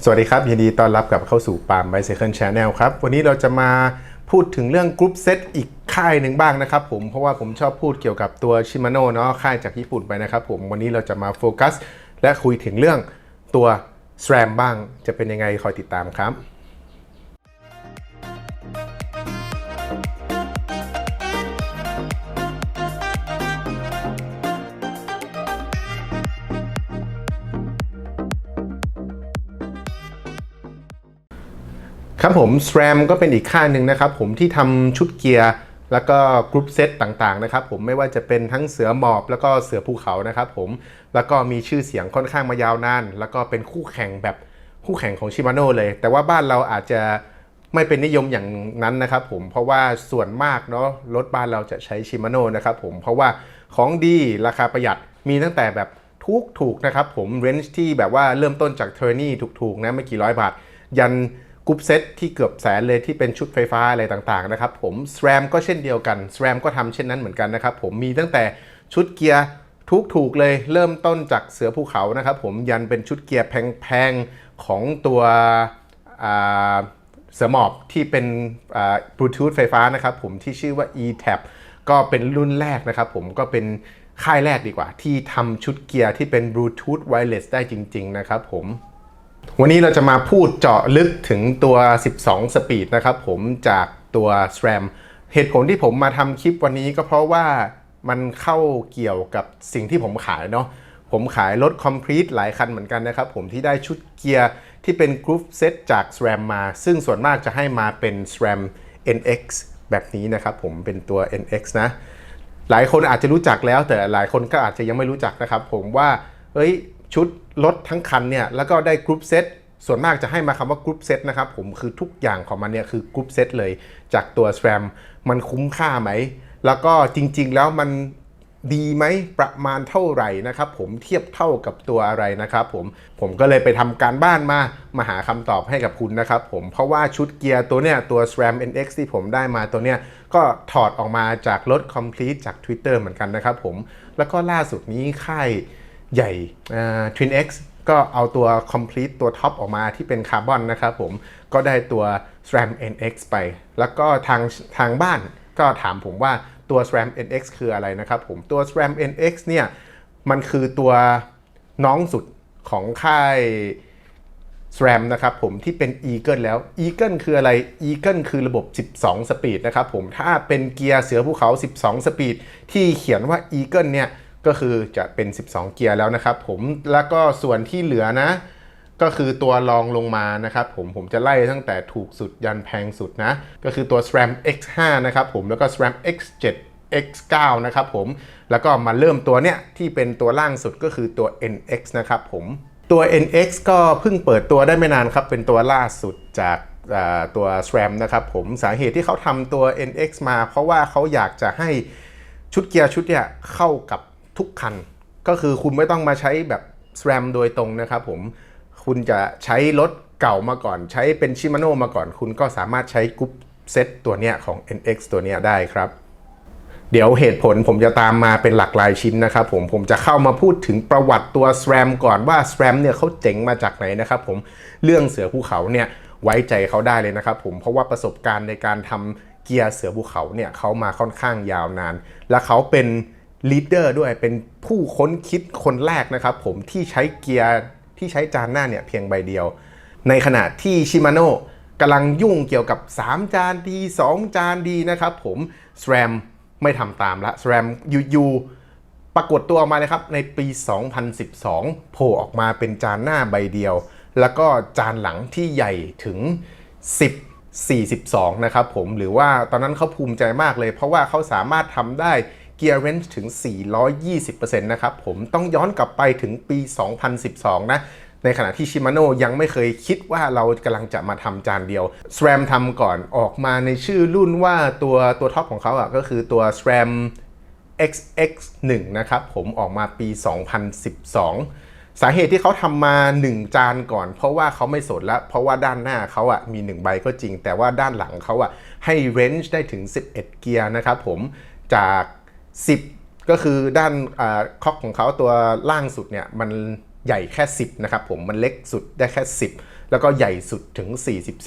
สวัสดีครับ ยินดีต้อนรับกลับเข้าสู่ปาล์มไบเซคันแชนแนลครับ วันนี้เราจะมาพูดถึงเรื่องกรุ๊ปเซตอีกค่ายหนึ่งบ้างนะครับผม เพราะว่าผมชอบพูดเกี่ยวกับตัวชิมาโน่เนาะค่ายจากญี่ปุ่นไปนะครับผม วันนี้เราจะมาโฟกัส และคุยถึงเรื่องตัวแสรมบ้างจะเป็นยังไงคอยติดตามครับ ครับผม SRAM ก็เป็นอีกค่ายหนึ่งนะครับผมที่ทำชุดเกียร์ แล้วก็กรุ๊ปเซตต่างๆนะครับผมไม่ว่าจะเป็นทั้งเสือหมอบแล้วก็เสือภูเขานะครับผมแล้วก็มีชื่อเสียงค่อนข้างมายาวนาน แล้วก็เป็นคู่แข่งแบบคู่แข่งของชิมาโน่เลย แต่ว่าบ้านเราอาจจะไม่เป็นนิยมอย่างนั้นนะครับผมเพราะว่าส่วนมากเนาะรถบ้านเราจะใช้ชิมาโน่นะครับผมเพราะว่าของดีราคาประหยัดมีตั้งแต่แบบทุกถูกนะครับผมเรนจ์ที่แบบว่าเริ่มต้นจากเทอร์นี่ถูกๆนะไม่กี่ร้อยบาท ยัน กรุ๊ปเซตที่เกือบแสนเลยที่เป็นชุดไฟฟ้าอะไรต่างๆนะครับผม SRAM ก็เช่นเดียวกัน SRAM ก็ทำเช่นนั้นเหมือนกันนะครับผมมีตั้งแต่ชุดเกียร์ทุกถูกเลยเริ่มต้นจากเสือภูเขานะครับผมยันเป็นชุดเกียร์แพงๆ ของตัวเสือหมอบที่เป็นบลูทูธไฟฟ้านะครับผมที่ชื่อว่า e-tab ก็เป็นรุ่นแรกนะครับผมก็เป็นค่ายแรกดีกว่า ที่ทำชุดเกียร์ที่เป็นบลูทูธไวเลสได้จริง ๆ นะครับผม วันนี้เราจะมาพูดเจาะลึกถึงตัว 12 สปีดนะครับผมจากตัว SRAM เหตุผลที่ผมมาทำคลิปวันนี้ก็เพราะว่ามันเข้าเกี่ยวกับสิ่งที่ผมขายเนาะผมขายรถ Complete หลายคันเหมือนกันนะครับผมที่ได้ชุดเกียร์ที่เป็นกรุ๊ปเซตจาก SRAM มา ซึ่งส่วนมากจะให้มาเป็น SRAM NX แบบนี้นะครับผมเป็นตัว NX นะ หลายคนอาจจะรู้จักแล้วแต่หลายคนก็อาจจะยังไม่รู้จักนะครับผมว่าเฮ้ย ชุดรถทั้งคันเนี่ยแล้วก็ได้กรุ๊ปเซตส่วนมากจะให้มาคำว่ากรุ๊ปเซตนะครับผมคือทุกอย่างของมันเนี่ยคือกรุ๊ปเซตเลยจากตัว SRAM มันคุ้มค่าไหม แล้วก็จริงๆแล้วมันดีไหมประมาณเท่าไหร่นะครับผมเทียบเท่ากับตัวอะไรนะครับผมผมก็เลยไปทำการบ้านมามาหาคำตอบให้กับคุณนะครับผมเพราะว่าชุดเกียร์ตัวเนี้ยตัว SRAM NX ที่ผมได้มาตัวเนี้ยก็ถอดออกมาจากรถ Complete จาก Twitter เหมือนกันนะครับผมแล้วก็ล่าสุดนี้ค่าย ใหญ่ Twin X ก็เอาตัว complete ตัวท็อปออกมาที่เป็นคาร์บอนนะครับผม ก็ได้ตัว SRAM NX ไป แล้วก็ทางทางบ้านก็ถามผมว่าตัว SRAM NX คืออะไรนะครับผม ตัว SRAM NX เนี่ยมันคือตัวน้องสุดของค่าย SRAM นะครับผมที่เป็น Eagle แล้ว Eagle คืออะไร Eagle คือระบบ 12 สปีดนะครับผม ถ้าเป็นเกียร์เสือภูเขา 12 สปีดที่เขียนว่า Eagle เนี่ย ก็คือจะเป็น 12 เกียร์แล้วนะครับผมแล้วก็ส่วนที่เหลือนะ ก็คือตัวรองลงมานะครับผมผมจะไล่ตั้งแต่ถูกสุดยันแพงสุดนะ ก็คือตัว SRAM X5 นะครับผมแล้วก็ SRAM X7 X9 นะครับผมแล้วก็มาเริ่มตัวเนี้ยที่เป็นตัวล่างสุดก็คือตัว NX นะครับผมตัว NX ก็เพิ่งเปิดตัวได้ไม่นานครับ เป็นตัวล่าสุดจากตัว SRAM นะครับผมสาเหตุที่เขาทำตัว NX มา เพราะว่าเขาอยากจะให้ชุดเกียร์ชุดเนี้ยเข้ากับ ทุกคัน ก็คือคุณไม่ต้องมาใช้แบบ SRAM โดยตรงนะครับผมคุณจะใช้รถเก่ามาก่อน ใช้เป็นชิมาโน่มาก่อน คุณก็สามารถใช้กรุ๊ปเซตตัวเนี้ยของ NX ตัวเนี้ยได้ครับ เดี๋ยวเหตุผลผมจะตามมาเป็นหลักลายชิ้นนะครับผมผมจะเข้ามาพูดถึงประวัติตัว SRAM ก่อนว่า SRAM เนี่ยเขาเจ๋งมาจากไหนนะครับผมเรื่องเสือภูเขาเนี่ยไว้ใจเขาได้เลยนะครับผมเพราะว่าประสบการณ์ในการทำเกียร์เสือภูเขาเนี่ยเขามาค่อนข้างยาวนาน และเขาเป็น ลีดเดอร์ด้วยเป็นผู้ค้นคิดคนแรกนะครับผมที่ใช้เกียร์ที่ใช้จานหน้าเนี่ยเพียงใบเดียว ในขณะที่ชิมาโน่กำลังยุ่งเกี่ยวกับ 3 จานดี 2 จานดีนะครับผม SRAM ไม่ทำตามละ SRAM อยู่ๆปรากฏตัวออกมาเลยครับในปี 2012 โผล่ออกมาเป็นจานหน้าใบเดียว แล้วก็จานหลังที่ใหญ่ถึง 10 42 นะครับผมหรือว่าตอนนั้นเขาภูมิใจมากเลย เพราะว่าเขาสามารถทำได้ เกียร์เรนจ์ถึง 420%นะครับผมต้องย้อนกลับไปถึงปี 2012 นะ ในขณะที่ชิมาโน่ยังไม่เคยคิดว่าเรากำลังจะมาทำจานเดียว SRAM ทำก่อนออกมาในชื่อรุ่นว่าตัวตัวท็อปของเขาอะก็คือตัว SRAM XX1 นะครับผมออกมาปี 2012 สาเหตุที่เขาทำมา 1 จานก่อน เพราะว่าเขาไม่สนแล้วเพราะว่าด้านหน้าเขาอะมี 1 ใบก็จริง แต่ว่าด้านหลังเขาอะให้เรนจ์ได้ถึง 11 เกียร์นะครับผมจาก 10 ก็คือด้านคอกของเขาตัวล่างสุดเนี่ยมันใหญ่แค่ 10 นะครับผมมันเล็กสุดได้แค่ 10 แล้วก็ใหญ่สุดถึง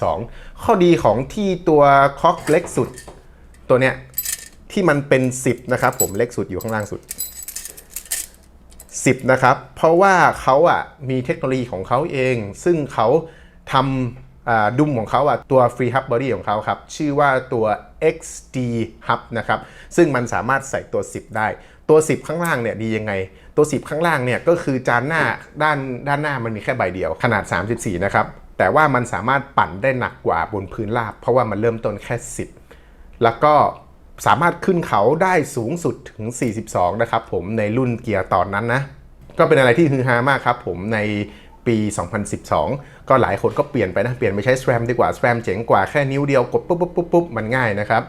42 ข้อดีของที่ตัวคอกเล็กสุด ตัวเนี้ยที่มันเป็น 10 นะครับผมเล็กสุดอยู่ข้างล่างสุด 10 นะครับ เพราะว่าเขาอะมีเทคโนโลยีของเขาเอง ซึ่งเขาทำ ดุมของเขาอะตัว Free Hub Body ของเขาครับ ชื่อว่าตัว XD Hub นะครับ ซึ่งมันสามารถใส่ตัว 10 ได้ ตัว 10 ข้างล่างเนี่ยดียังไง ตัว 10 ข้างล่างเนี่ยก็คือจานหน้าด้านด้านหน้ามันมีแค่ใบเดียว ขนาด 34 นะครับ แต่ว่ามันสามารถปั่นได้หนักกว่าบนพื้นราบ เพราะว่ามันเริ่มต้นแค่ 10 แล้วก็สามารถขึ้นเขาได้สูงสุดถึง 42 นะครับผมในรุ่นเกียร์ตอนนั้นนะ ก็เป็นอะไรที่ฮือฮามากครับผมใน ปี 2012 ก็หลายคนก็เปลี่ยนไปนะ เปลี่ยนไปใช้ SRAM ดีกว่า SRAM เจ๋งกว่าแค่นิ้วเดียวกดปุ๊บปุ๊บปุ๊บปุ๊บมันง่ายนะครับ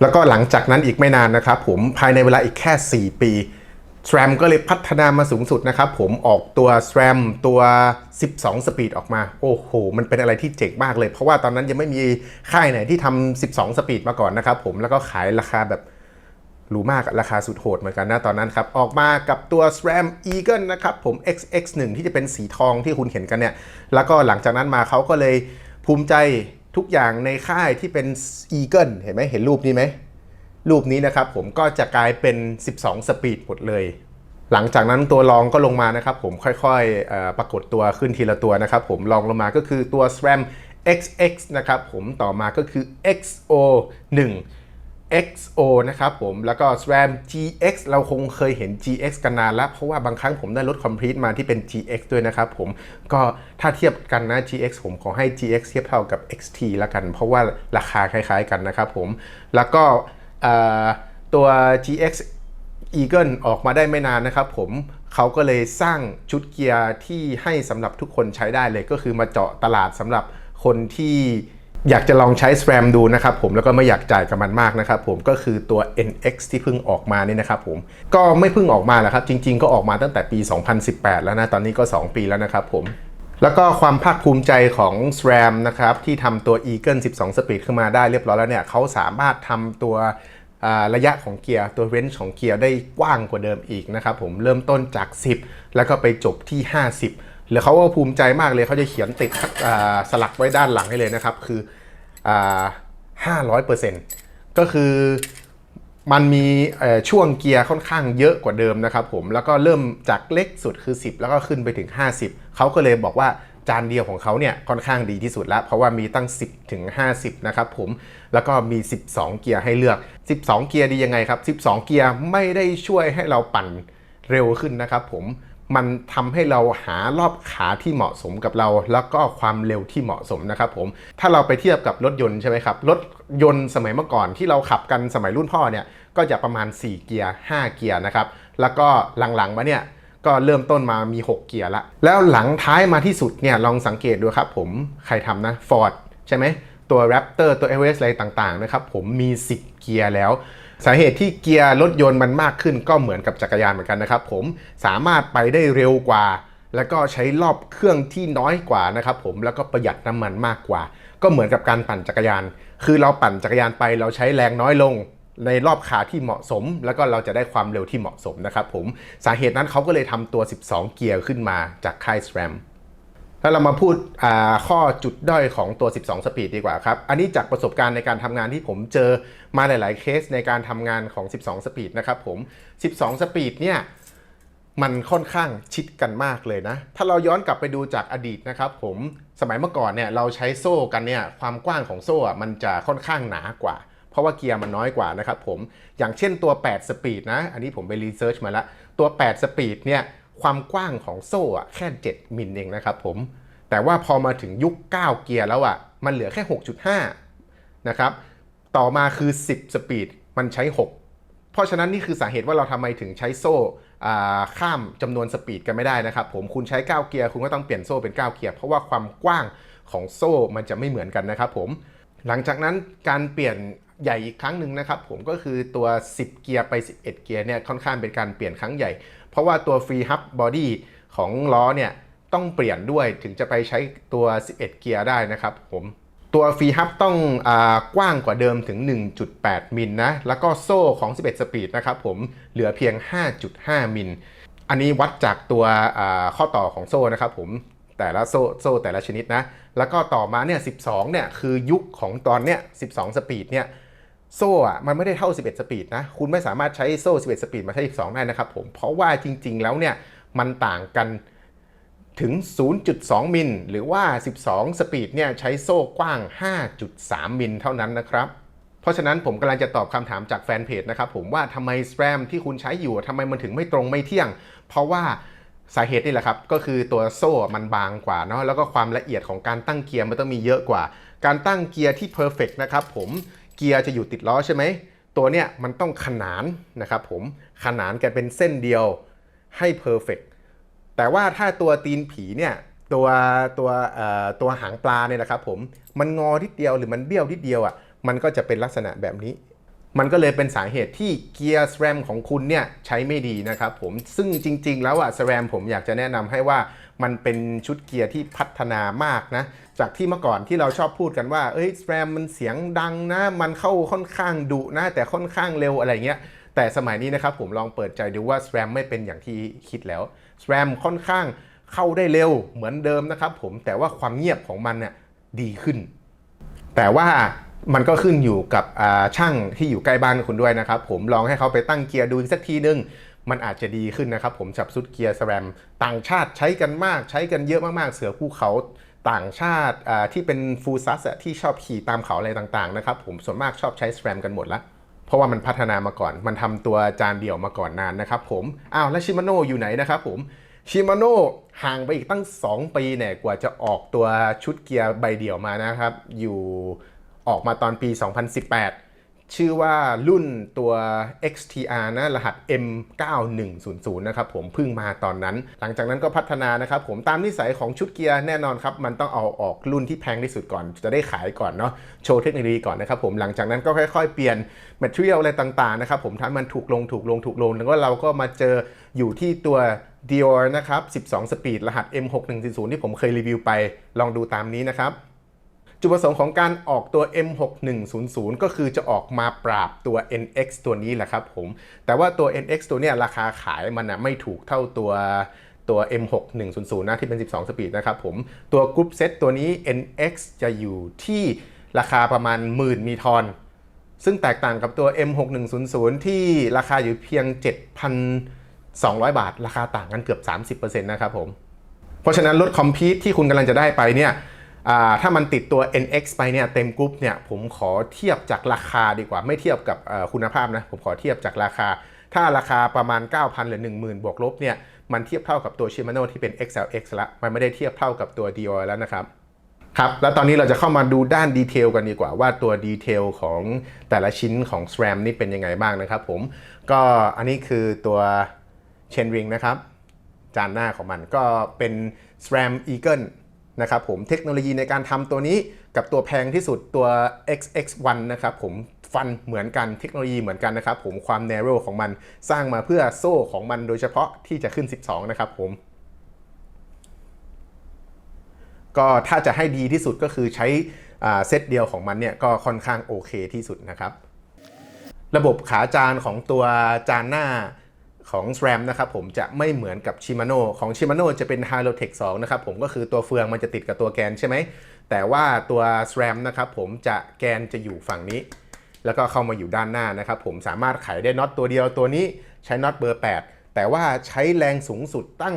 แล้วก็หลังจากนั้นอีกไม่นานนะครับผมภายในเวลาอีกแค่ 4 ปี SRAM ก็เลยพัฒนามาสูงสุดนะครับผมออกตัว SRAM ตัว 12สปีดออกมา โอ้โห มันเป็นอะไรที่เจ๋งมากเลย เพราะว่าตอนนั้นยังไม่มีค่ายไหนที่ทำ12สปีดมาก่อนนะครับผมแล้วก็ขายราคาแบบ หรูมากราคาสุดโหดเหมือนกันนะตอนนั้นครับ ออกมากับตัว SRAM Eagle นะครับผม XX1 ที่จะเป็นสีทองที่คุณเห็นกันเนี่ย แล้วก็หลังจากนั้นมาเขาก็เลยภูมิใจทุกอย่างในค่ายที่เป็น Eagle เห็นไหมเห็นรูปนี้ไหม รูปนี้นะครับผมก็จะกลายเป็น 12 สปีดหมดเลยหลังจากนั้นตัวรองก็ลงมานะครับผมค่อยๆปรากฏตัวขึ้นทีละตัวนะครับผมรองลงมาก็คือตัว SRAM XX นะครับผมต่อมาก็คือ XO1 XO นะครับผมแล้วก็ SRAM GX เราคงเคยเห็น GX กันนานแล้ว เพราะว่าบางครั้งผมได้รถ Complete มาที่เป็น GX ด้วยนะครับผมก็ถ้าเทียบกันนะ GX ผมขอให้ GX เทียบเท่ากับ XT ละกัน เพราะว่าราคาคล้ายๆกันนะครับผมแล้วก็ตัว GX Eagle ออกมาได้ไม่นานนะครับผมเขาก็เลยสร้างชุดเกียร์ที่ให้สำหรับทุกคนใช้ได้เลยก็คือมาเจาะตลาดสำหรับคนที่ อยากจะลองใช้ SRAM ดูนะครับผมแล้วก็ไม่อยากจ่ายกับมันมากนะครับผมก็คือตัว NX ที่เพิ่งออกมานี่นะครับผมก็ไม่เพิ่งออกมาแหละครับ จริง ๆ ก็ออกมาตั้งแต่ปี 2018 แล้วนะ ตอนนี้ก็ 2 ปีแล้วนะครับผมแล้วก็ความภาคภูมิใจของ SRAM นะครับที่ทำตัว Eagle 12 Speed ขึ้นมาได้เรียบร้อยแล้วเนี่ยเขาสามารถทำตัวระยะของเกียร์ตัวเรนจ์ของเกียร์ได้กว้างกว่าเดิมอีกนะครับผมเริ่มต้นจาก 10 แล้วก็ไปจบที่ 50 แล้วเขาก็ภูมิใจมากเลยเขาจะเขียนติดสลักไว้ด้านหลังให้เลยนะครับ คืออ่า500%ก็คือมันมีช่วงเกียร์ค่อนข้างเยอะกว่าเดิมนะครับผมแล้วก็เริ่มจากเล็กสุดคือ 10 แล้วก็ขึ้นไปถึง 50 เขาก็เลยบอกว่าจานเดียวของเขาเนี่ยค่อนข้างดีที่สุดแล้ว เพราะว่ามีตั้ง 10 ถึง 50 นะครับผมแล้วก็มี 12 เกียร์ให้เลือก 12 เกียร์ดียังไงครับ 12 เกียร์ไม่ได้ช่วยให้เราปั่นเร็วขึ้นนะครับผม มันทำให้เราหารอบขาที่เหมาะสมกับเรา แล้วก็ความเร็วที่เหมาะสมนะครับผมถ้าเราไปเทียบกับรถยนต์ใช่ไหมครับรถยนต์สมัยเมื่อก่อนที่เราขับกันสมัยรุ่นพ่อเนี่ยก็จะประมาณ 4 เกียร์ 5 เกียร์นะครับแล้วก็หลังๆมาเนี่ยก็เริ่มต้นมามี 6 เกียร์ละ แล้วหลังท้ายมาที่สุดเนี่ยลองสังเกตดูครับผมใครทำนะ Ford ใช่ไหมตัว Raptor ตัว Everest อะไรต่างๆนะครับผมมี 10 เกียร์แล้ว สาเหตุที่เกียร์รถยนต์มันมากขึ้นก็เหมือนกับจักรยานเหมือนกันนะครับผมสามารถไปได้เร็วกว่า แล้วก็ใช้รอบเครื่องที่น้อยกว่านะครับผมแล้วก็ประหยัดน้ำมันมากกว่า ก็เหมือนกับการปั่นจักรยาน คือเราปั่นจักรยานไปเราใช้แรงน้อยลงในรอบขาที่เหมาะสม แล้วก็เราจะได้ความเร็วที่เหมาะสมนะครับผมสาเหตุนั้นเขาก็เลยทำตัว 12 เกียร์ขึ้นมาจากค่าย SRAM แล้วเรามาพูดข้อจุดด้อยของตัว 12 สปีดดีกว่าครับ อันนี้จากประสบการณ์ในการทำงานที่ผมเจอมาหลาย ๆ เคสในการทำงานของ 12 สปีดนะครับผม 12 สปีดเนี่ยมันค่อนข้างชิดกันมากเลยนะ ถ้าเราย้อนกลับไปดูจากอดีตนะครับผมสมัยเมื่อก่อนเนี่ยเราใช้โซ่กันเนี่ยความกว้างของโซ่อะมันจะค่อนข้างหนากว่า เพราะว่าเกียร์มันน้อยกว่านะครับผมอย่างเช่นตัว 8 สปีดนะ อันนี้ผมไปรีเสิร์ชมาแล้วตัว 8 สปีดเนี่ย ความกว้างของโซ่อะแค่ 7 มิลเองนะครับผม แต่ว่าพอมาถึงยุค 9 เกียร์แล้วอะมันเหลือแค่ 6.5 นะครับ ต่อมาคือ 10 สปีด มันใช้ 6 เพราะฉะนั้นนี่คือสาเหตุว่าเราทำไมถึงใช้โซ่ข้ามจำนวนสปีดกันไม่ได้นะครับผม คุณใช้ 9 เกียร์ คุณก็ต้องเปลี่ยนโซ่เป็น 9 เกียร์ เพราะว่าความกว้างของโซ่มันจะไม่เหมือนกันนะครับผม หลังจากนั้นการเปลี่ยนใหญ่อีกครั้งหนึ่งนะครับผมก็คือตัว 10 เกียร์ไป 11 เกียร์เนี่ยค่อนข้างเป็นการเปลี่ยนครั้งใหญ่ เพราะว่าตัว Free Hub Body ของล้อเนี่ยต้องเปลี่ยนด้วยถึงจะไปใช้ตัว 11 เกียร์ได้นะครับผมตัวฟรีฮับต้องอกว้างกว่าเดิมถึง 1.8 มิลนะ แล้วก็โซ่ของ 11 สปีดนะครับผม เหลือเพียง 5.5 มิล อันนี้วัดจากตัวข้อต่อของโซ่นะครับผม แต่ละโซ่โซ่แต่ละชนิดนะ แล้วก็ต่อมาเนี่ย 12 เนี่ยคือยุคของตอนเนี้ย12 สปีดเนี่ย โซ่อะมันไม่ได้เท่า 11 สปีดนะ คุณไม่สามารถใช้โซ่ 11 สปีดมาใช้ 12 ได้นะครับผม เพราะว่าจริง ๆ แล้วเนี่ยมันต่างกันถึง 0.2 มิล หรือว่า 12 สปีดเนี่ยใช้โซ่กว้าง 5.3 มิลเท่านั้นนะครับ เพราะฉะนั้นผมกำลังจะตอบคำถามจากแฟนเพจนะครับผมว่าทำไม SRAM ที่คุณใช้อยู่ทำไมมันถึงไม่ตรงไม่เที่ยง เพราะว่าสาเหตุนี่แหละครับ ก็คือตัวโซ่มันบางกว่าเนาะแล้วก็ความละเอียดของการตั้งเกียร์มันต้องมีเยอะกว่า การตั้งเกียร์ที่ perfect นะครับผม เกียร์จะอยู่ติดล้อใช่ไหม ตัวเนี้ยมันต้องขนานนะครับผม ขนานกันเป็นเส้นเดียวให้ perfect แต่ว่าถ้าตัวตีนผีเนี่ยตัวตัวเอ่อตัวหางปลาเนี่ยนะครับผมมันงอทิดเดียวหรือมันเบี้ยวทิดเดียวอะมันก็จะเป็นลักษณะแบบนี้ มันก็เลยเป็นสาเหตุที่เกียร์ SRAM ของคุณเนี่ยใช้ไม่ดีนะครับผมซึ่งจริง ๆ แล้วอะ SRAM ผมอยากจะแนะนำให้ว่า มันเป็นชุดเกียร์ที่พัฒนามากนะ จากที่เมื่อก่อนที่เราชอบพูดกันว่า เอ้ย SRAM มันเสียงดังนะ มันเข้าค่อนข้างดุนะ แต่ค่อนข้างเร็วอะไรเงี้ย แต่สมัยนี้นะครับผมลองเปิดใจดูว่า SRAM ไม่เป็นอย่างที่คิดแล้ว SRAM ค่อนข้างเข้าได้เร็วเหมือนเดิมนะครับผม แต่ว่าความเงียบของมันเนี่ยดีขึ้น แต่ว่ามันก็ขึ้นอยู่กับช่างที่อยู่ใกล้บ้านคุณด้วยนะครับผมลองให้เขาไปตั้งเกียร์ดูอีกสักทีนึง มันอาจจะดีขึ้นนะครับผมจับซุดเกียร์สแรมต่างชาติใช้กันมาก ใช้กันเยอะมากๆ เสือภูเขาต่างชาติที่เป็นฟูลซัสที่ชอบขี่ตามเขาอะไรต่างๆนะครับผมส่วนมากชอบใช้สแรมกันหมดละเพราะว่ามันพัฒนามาก่อน มันทำตัวจานเดี่ยวมาก่อนนานนะครับผมอ้าวแล้วชิมาโน่อยู่ไหนนะครับผมชิมาโน่ห่างไปอีกตั้ง 2 ปีเนี่ยกว่าจะออกตัวชุดเกียร์ใบเดี่ยวมานะครับ อยู่ออกมาตอนปี 2018 ชื่อว่ารุ่นตัว XTR นะรหัส M9100 นะครับผมเพิ่งมาตอนนั้น หลังจากนั้นก็พัฒนานะครับผมตามนิสัยของชุดเกียร์แน่นอนครับ มันต้องเอาออกรุ่นที่แพงที่สุดก่อน จะได้ขายก่อนเนาะโชว์เทคโนโลยีก่อนนะครับผมหลังจากนั้นก็ค่อยๆ เปลี่ยน material อะไรต่างๆนะครับผมทำให้มันถูกลงถูกลงถูกลง แล้วก็เราก็มาเจออยู่ที่ตัว Dior นะครับ 12สปีดรหัส M6140 ที่ผมเคยรีวิวไปลองดูตามนี้นะครับ จุดประสงค์ของการออกตัว M6100 ก็คือจะออกมาปราบตัว NX ตัวนี้แหละครับผม แต่ว่าตัว NX ตัวเนี้ยราคาขายมันนะไม่ถูกเท่าตัวตัว M6100 นะที่เป็น 12 สปีดนะครับผม ตัวกรุ๊ปเซตตัวนี้ NX จะอยู่ที่ราคาประมาณหมื่นมีทอน ซึ่งแตกต่างกับตัว M6100 ที่ราคาอยู่เพียง 7,200 บาทราคาต่างกันเกือบ 30%นะครับผม เพราะฉะนั้นรถคอมพิวที่คุณกำลังจะได้ไปเนี่ย ถ้ามันติดตัว NX ไปเนี่ยเต็มกรุ๊ปเนี่ยผมขอเทียบจากราคาดีกว่าไม่เทียบกับคุณภาพนะผมขอเทียบจากราคา ถ้าราคาประมาณ 9,000 หรือ 10,000 บวกลบเนี่ยมันเทียบเท่ากับตัว Shimano ที่เป็น XLX ละมันไม่ได้เทียบเท่ากับตัว Dior แล้วนะครับครับ แล้วตอนนี้เราจะเข้ามาดูด้านดีเทลกันดีกว่า ว่าตัวดีเทลของแต่ละชิ้นของ SRAM นี่เป็นยังไงบ้างนะครับผม ก็อันนี้คือตัว Chain Ring นะครับ จานหน้าของมันก็เป็น SRAM Eagle นะครับผมเทคโนโลยีในการทำตัวนี้กับตัวแพงที่สุดตัว XX1 นะครับผมฟันเหมือนกันเทคโนโลยีเหมือนกันนะครับผมความ narrow ของมันสร้างมาเพื่อโซ่ของมันโดยเฉพาะที่จะขึ้น 12 นะครับผม ก็ถ้าจะให้ดีที่สุดก็คือใช้เซตเดียวของมันเนี่ยก็ค่อนข้างโอเคที่สุดนะครับ ระบบขาจานของตัวจานหน้า ของ SRAM นะครับผมจะไม่เหมือนกับ Shimano ของ Shimano จะเป็น Halotech 2นะครับผมก็คือตัวเฟืองมันจะติดกับตัวแกนใช่ไหม แต่ว่าตัว SRAM นะครับผมจะแกนจะอยู่ฝั่งนี้ แล้วก็เข้ามาอยู่ด้านหน้านะครับผมสามารถไขได้น็อตตัวเดียวตัวนี้ใช้น็อตเบอร์ 8 แต่ว่าใช้แรงสูงสุดตั้ง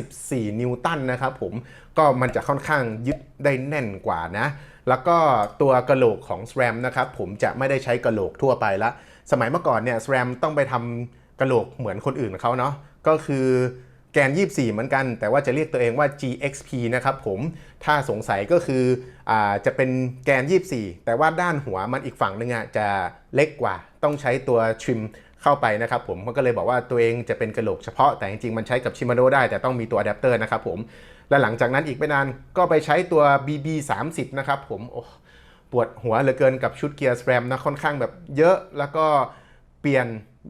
54 นิวตันนะครับผมก็มันจะค่อนข้างยึดได้แน่นกว่านะ แล้วก็ตัวกระโหลกของ SRAM นะครับผมจะไม่ได้ใช้กระโหลกทั่วไปละสมัยเมื่อก่อนเนี่ย SRAM ต้องไปทำ กระโหลกเหมือนคนอื่นเขาเนาะก็คือแกน 24 เหมือนกัน แต่ว่าจะเรียกตัวเองว่า GXP นะครับผมถ้าสงสัยก็คืออจะเป็นแกน 24 แต่ว่าด้านหัวมันอีกฝั่งนึงอะจะเล็กกว่า ต้องใช้ตัวทริมเข้าไปนะครับผมมันก็เลยบอกว่าตัวเองจะเป็นกระโหลกเฉพาะแต่จริงๆ มันใช้กับชิมาโนได้แต่ต้องมีตัวอะแดปเตอร์นะครับผม และหลังจากนั้นอีกไม่นานก็ไปใช้ตัว BB 30นะครับผมโอ้ปวดหัวเหลือเกินกับชุดเกียร์สแรมนะค่อนข้างแบบเยอะแล้วก็ เปลี่ยน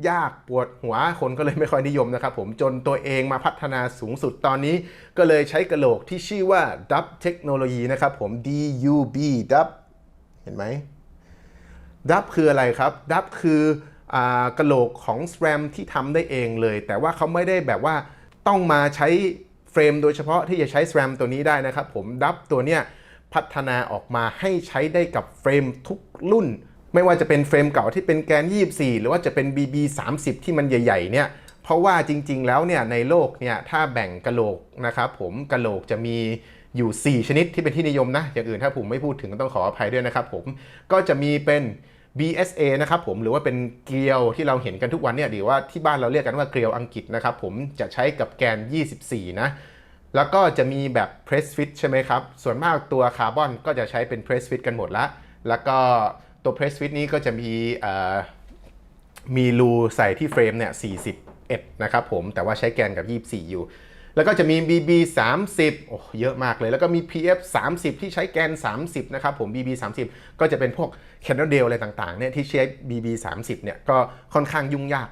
ยากปวดหัวคนก็เลยไม่ค่อยนิยมนะครับผมจนตัวเองมาพัฒนาสูงสุดตอนนี้ ก็เลยใช้กระโหลกที่ชื่อว่า Dub Technology นะครับผม DUB Dub เห็นไหมดับคืออะไรครับดับคืออกระโหลกของ SRAM ที่ทำได้เองเลย แต่ว่าเขาไม่ได้แบบว่าต้องมาใช้เฟรมโดยเฉพาะที่จะใช้ SRAM ตัวนี้ได้นะครับผมดับตัวเนี้ยพัฒนาออกมาให้ใช้ได้กับเฟรมทุกรุ่น ไม่ว่าจะเป็นเฟรมเก่าที่เป็นแกน 24 หรือว่าจะเป็น BB 30 ที่มันใหญ่ๆเนี่ยเพราะว่าจริงๆแล้วเนี่ยในโลกเนี่ยถ้าแบ่งกะโหลกนะครับผมกะโหลกจะมีอยู่ 4 ชนิดที่เป็นที่นิยมนะ อย่างอื่นถ้าผมไม่พูดถึงก็ต้องขออภัยด้วยนะครับผมก็จะมีเป็น BSA นะครับผมหรือว่าเป็นเกลียวที่เราเห็นกันทุกวันเนี่ยหรือว่าที่บ้านเราเรียกกันว่าเกลียวอังกฤษนะครับผมจะใช้กับแกน 24 นะแล้วก็จะมีแบบ press fit ใช่ไหมครับ ส่วนมากตัวคาร์บอนก็จะใช้เป็น press fit กันหมดละแล้วก็ ตัว press fit นี้ก็จะมีมีรูใส่ที่เฟรมเนี่ย 41 นะครับผม แต่ว่าใช้แกนกับ 24 อยู่ แล้วก็จะมี BB 30โอ้เยอะมากเลย แล้วก็มี PF 30 ที่ใช้แกน 30 นะครับผม BB 30ก็จะเป็นพวก c a n d l e อะไรต่างๆ เนี่ยที่ใช้ BB 30เนี่ย ก็ค่อนข้างยุ่งยาก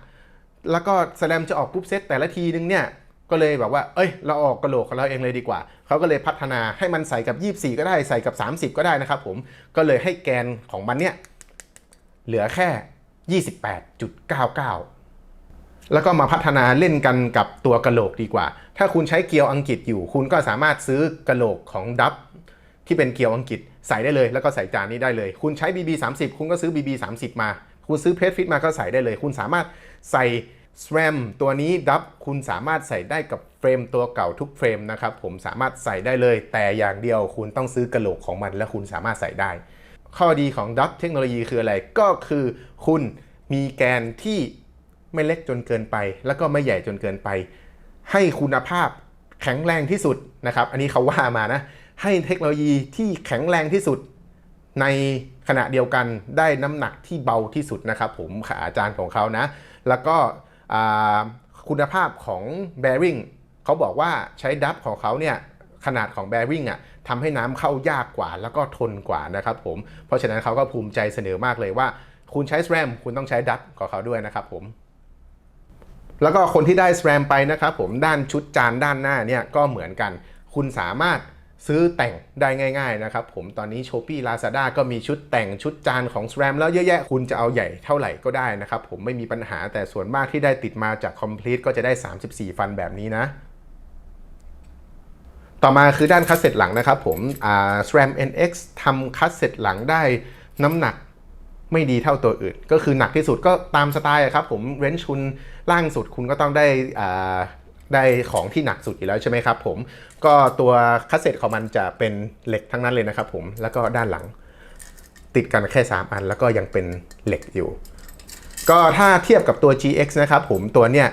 แล้วก็แสลมจะออกกรุ๊ปเซตแต่ละทีนึงเนี่ย ก็เลยแบบว่า เอ้ย เราออกกระโหลกของเราเองเลยดีกว่า เขาก็เลยพัฒนาให้มันใส่กับ 24 ก็ได้ ใส่กับ 30 ก็ได้นะครับผม ก็เลยให้แกนของมันเนี่ย เหลือแค่ 28.99 แล้วก็มาพัฒนาเล่นกันกับตัวกระโหลกดีกว่า ถ้าคุณใช้เกียวอังกฤษอยู่ คุณก็สามารถซื้อกระโหลกของดับที่เป็นเกียวอังกฤษใส่ได้เลย แล้วก็ใส่จานนี้ได้เลย คุณใช้ BB 30คุณก็ซื้อ BB 30มา คุณซื้อเพจฟิตมาก็ใส่ได้เลย คุณสามารถใส่ SRAM ตัวนี้ดับคุณสามารถใส่ได้กับเฟรมตัวเก่าทุกเฟรมนะครับผมสามารถใส่ได้เลย แต่อย่างเดียวคุณต้องซื้อกระโหลกของมัน และคุณสามารถใส่ได้ ข้อดีของดับเทคโนโลยีคืออะไรก็คือคุณมีแกนที่ไม่เล็กจนเกินไป แล้วก็ไม่ใหญ่จนเกินไป ให้คุณภาพแข็งแรงที่สุดนะครับ อันนี้เขาว่ามานะ ให้เทคโนโลยีที่แข็งแรงที่สุด ในขณะเดียวกันได้น้ำหนักที่เบาที่สุดนะครับผมอาจารย์ของเขานะ แล้วก็ คุณภาพของ bearing เขาบอกว่าใช้ดับของเขาเนี่ยขนาดของ bearing อะทำให้น้ำเข้ายากกว่าแล้วก็ทนกว่านะครับผมเพราะฉะนั้นเขาก็ภูมิใจเสนอมากเลยว่า คุณใช้ SRAM คุณต้องใช้ดับของเขาด้วยนะครับผมแล้วก็คนที่ได้ SRAM ไปนะครับผมด้านชุดจานด้านหน้าเนี่ยก็เหมือนกัน คุณสามารถ ซื้อแต่งได้ง่าย ๆ นะครับ ผมตอนนี้ s h o p e e Lazada ก็มีชุดแต่งชุดจานของ SRAM แล้วเยอะแยะคุณจะเอาใหญ่เท่าไหร่ก็ได้นะครับ ผมไม่มีปัญหาแต่ส่วนมากที่ได้ติดมาจาก Complete ก็จะได้ 34 ฟันแบบนี้นะต่อมาคือด้านคัสเซ็ตหลังนะครับผมอ่า SRAM NX ทำคัสเซ็ตหลังได้น้ำหนักไม่ดีเท่าตัวอื่น ก็คือหนักที่สุดก็ตามสไตล์ครับผมเรนจ์คุณล่างสุดคุณก็ต้องได้อ่า ได้ของที่หนักสุดอยู่แล้วใช่ไหมครับผม ก็ตัวคัสเซ็ตของมันจะเป็นเหล็กทั้งนั้นเลยนะครับผมแล้วก็ด้านหลังติดกันแค่ 3 อัน แล้วก็ยังเป็นเหล็กอยู่ ก็ถ้าเทียบกับตัว GX นะครับผมตัวเนี้ย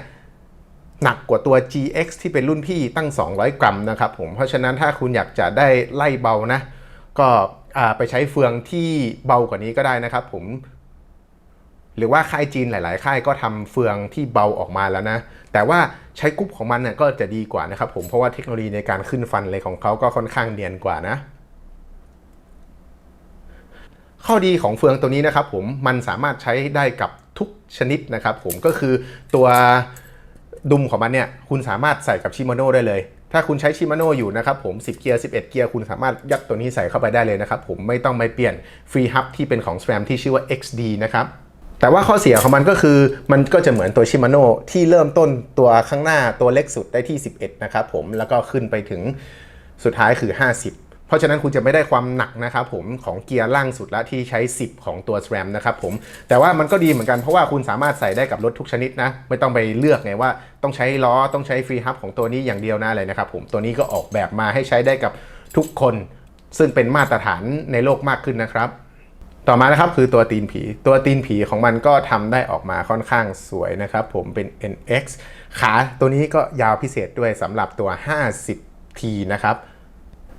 หนักกว่าตัว GX ที่เป็นรุ่นพี่ตั้ง 200 กรัมนะครับผม เพราะฉะนั้นถ้าคุณอยากจะได้ไล่เบานะ ก็ไปใช้เฟืองที่เบากว่านี้ก็ได้นะครับผม หรือว่าค่ายจีนหลาย ๆ ค่ายก็ทำเฟืองที่เบาออกมาแล้วนะ แต่ว่าใช้กรุ๊ปของมันเนี่ยก็จะดีกว่านะครับผมเพราะว่าเทคโนโลยีในการขึ้นฟันอะไรของเขาก็ค่อนข้างเนียนกว่านะข้อดีของเฟืองตัวนี้นะครับผมมันสามารถใช้ได้กับทุกชนิดนะครับผมก็คือตัวดุมของมันเนี่ยคุณสามารถใส่กับชิมาโน่ได้เลย ถ้าคุณใช้ชิมาโน่อยู่นะครับผม 10 เกียร์ 11 เกียร์ คุณสามารถยัดตัวนี้ใส่เข้าไปได้เลยนะครับผมไม่ต้องไปเปลี่ยนฟรีฮับที่เป็นของ SRAM ที่ชื่อว่า XD นะครับ แต่ว่าข้อเสียของมันก็คือมันก็จะเหมือนตัวชิมาโน่ที่เริ่มต้นตัวข้างหน้าตัวเล็กสุดได้ที่ 11 นะครับผมแล้วก็ขึ้นไปถึงสุดท้ายคือ 50เพราะฉะนั้นคุณจะไม่ได้ความหนักนะครับผมของเกียร์ล่างสุดละที่ใช้ 10 ของตัว SRAM นะครับผมแต่ว่ามันก็ดีเหมือนกันเพราะว่าคุณสามารถใส่ได้กับรถทุกชนิดนะ ไม่ต้องไปเลือกไงว่าต้องใช้ล้อต้องใช้ฟรีฮับของตัวนี้อย่างเดียวนะอะไรนะครับผมตัวนี้ก็ออกแบบมาให้ใช้ได้กับทุกคน ซึ่งเป็นมาตรฐานในโลกมากขึ้นนะครับ ต่อมานะครับคือตัวตีนผี ตัวตีนผีของมันก็ทำได้ออกมาค่อนข้างสวยนะครับผมเป็น NX ขาตัวนี้ก็ยาวพิเศษด้วยสำหรับตัว 50T นะครับ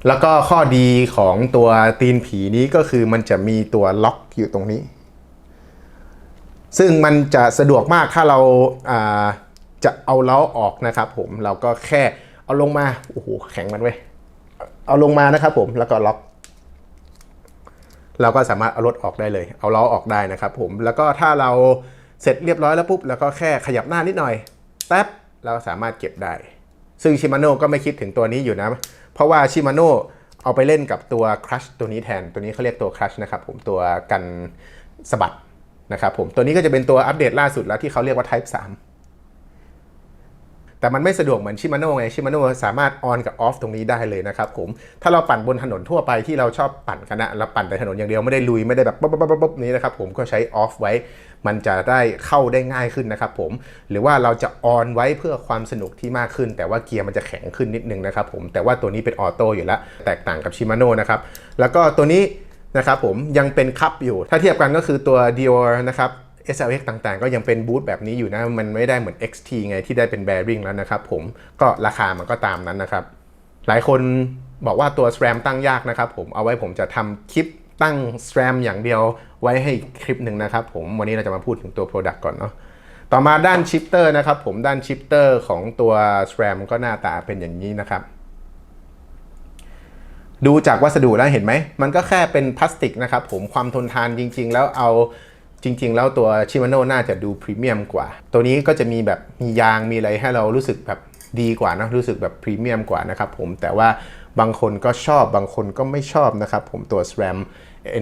แล้วก็ข้อดีของตัวตีนผีนี้ก็คือมันจะมีตัวล็อกอยู่ตรงนี้ ซึ่งมันจะสะดวกมากถ้าเราาจะเอาล้อออกนะครับผมเราก็แค่เอาลงมาโอ้โหแข็งมันเว้ยเอาลงมานะครับผมแล้วก็ล็อก เราก็สามารถเอารถออกได้เลย เอาล้อออกได้นะครับผมแล้วก็ถ้าเราเสร็จเรียบร้อยแล้วปุ๊บแล้วก็แค่ขยับหน้านิดหน่อยแป๊บเราสามารถเก็บได้ ซึ่งชิมาโน่ก็ไม่คิดถึงตัวนี้อยู่นะ เพราะว่าชิมาโน่เอาไปเล่นกับตัวครัชตัวนี้แทนตัวนี้เขาเรียกตัวครัชนะครับผมตัวกันสะบัดนะครับผมตัวนี้ก็จะเป็นตัวอัปเดตล่าสุดแล้วที่เขาเรียกว่า Type 3 แต่มันไม่สะดวกเหมือนชิมาโน่ไงชิมาโน่สามารถออนกับออฟตรงนี้ได้เลยนะครับผมถ้าเราปั่นบนถนนทั่วไปที่เราชอบปั่นกันนะเราปั่นแต่ถนนอย่างเดียวไม่ได้ลุยไม่ได้แบบป๊บป๊บป๊บป๊บนี้นะครับผมก็ใช้ออฟไว้ มันจะได้เข้าได้ง่ายขึ้นนะครับผมหรือว่าเราจะออนไว้เพื่อความสนุกที่มากขึ้น แต่ว่าเกียร์มันจะแข็งขึ้นนิดนึงนะครับผมแต่ว่าตัวนี้เป็นออโต้อยู่แล้วแตกต่างกับชิมาโน่นะครับแล้วก็ตัวนี้นะครับผมยังเป็นคัพอยู่ถ้าเทียบกันก็คือตัว Dior นะครับ SLX ต่างๆ ก็ยังเป็นบูธแบบนี้อยู่นะ มันไม่ได้เหมือน XT ไงที่ได้เป็น bearing แล้วนะครับผมก็ราคามันก็ตามนั้นนะครับ หลายคนบอกว่าตัว SRAM ตั้งยากนะครับผมเอาไว้ผมจะทำคลิปตั้ง SRAM อย่างเดียวไว้ให้คลิปหนึ่งนะครับผมวันนี้เราจะมาพูดถึงตัว Product ก่อนเนาะต่อมาด้านชิปเตอร์นะครับผมด้านชิปเตอร์ของตัว SRAM ก็หน้าตาเป็นอย่างนี้นะครับดูจากวัสดุแล้วเห็นไหม มันก็แค่เป็นพลาสติกนะครับผมความทนทานจริง ๆ แล้วเอา จริง ๆ แล้วตัวชิมาโน่น่าจะดูพรีเมียมกว่า ตัวนี้ก็จะมีแบบมียางมีอะไรให้เรารู้สึกแบบดีกว่านะรู้สึกแบบพรีเมียมกว่านะครับผมแต่ว่าบางคนก็ชอบบางคนก็ไม่ชอบนะครับผมตัว SRAM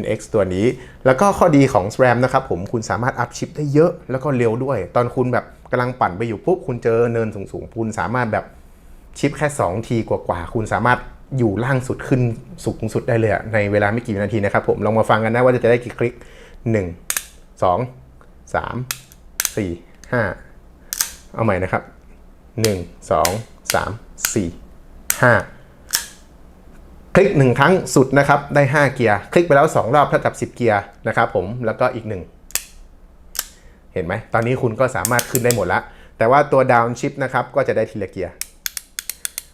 NX ตัวนี้ แล้วก็ข้อดีของ SRAM นะครับผมคุณสามารถอัพชิปได้เยอะแล้วก็เร็วด้วย ตอนคุณแบบกำลังปั่นไปอยู่ปุ๊บคุณเจอเนินสูงๆคุณสามารถแบบชิปแค่ 2 ทีกว่าๆคุณสามารถอยู่ล่างสุดขึ้นสูงสุดได้เลยในเวลาไม่กี่วินาทีนะครับผมลองมาฟังกันนะว่าจะได้กี่คลิก 1 2 3 4 5 เอาใหม่นะครับ 1 2 3 4 5 คลิก 1 ครั้งสุดนะครับ ได้ 5 เกียร์ คลิกไปแล้ว 2 รอบเท่ากับ 10 เกียร์นะครับผมแล้วก็อีก 1 เห็นไหม ตอนนี้คุณก็สามารถขึ้นได้หมดละ แต่ว่าตัวดาวน์ชิปนะครับ ก็จะได้ทีละเกียร์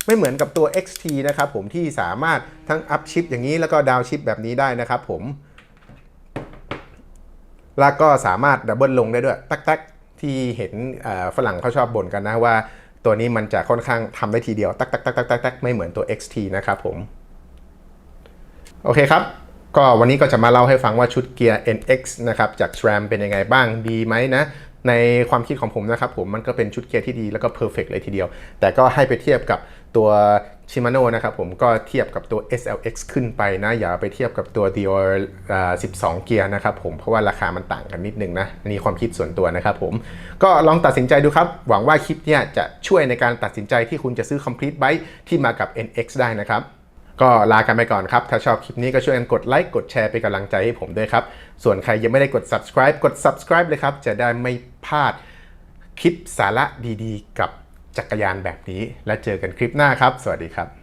ไม่เหมือนกับตัว XT นะครับผมที่สามารถทั้งอัพชิปอย่างนี้แล้วก็ดาวชิปแบบนี้ได้นะครับผม แล้วก็สามารถดับเบิลลงได้ด้วยตักตักที่เห็นฝรั่งเขาชอบบ่นกันนะว่า ตัวนี้มันจะค่อนข้างทำได้ทีเดียวตักตักตักตักตักตักไม่เหมือนตัว XT นะครับผม โอเคครับ ก็วันนี้ก็จะมาเล่าให้ฟังว่าชุดเกียร์ NX นะครับจาก SRAM เป็นยังไงบ้างดีไหมนะ ในความคิดของผมนะครับผมมันก็เป็นชุดเกียร์ที่ดีแล้วก็เพอร์เฟกเลยทีเดียว แต่ก็ให้ไปเทียบกับตัว Shimano นะครับผมก็เทียบกับตัว SLX ขึ้นไปนะ อย่าไปเทียบกับตัว Dior อ่า12 เกียร์นะครับผมเพราะว่าราคามันต่างกันนิดนึงนะนนี่ความคิดส่วนตัวนะครับผมก็ลองตัดสินใจดูครับ หวังว่าคลิปเนี้ยจะช่วยในการตัดสินใจที่คุณจะซื้อ Complete Bike ที่มากับ NX ได้นะครับ ก็ลากันไปก่อนครับ ถ้าชอบคลิปนี้ก็ช่วยกันกดไลค์กดแชร์เป็นกำลังใจให้ผมด้วยครับ ส่วนใครยังไม่ได้กด subscribe กด subscribe เลยครับ จะได้ไม่พลาดคลิปสาระดีๆ กับจักรยานแบบนี้ และเจอกันคลิปหน้าครับ สวัสดีครับ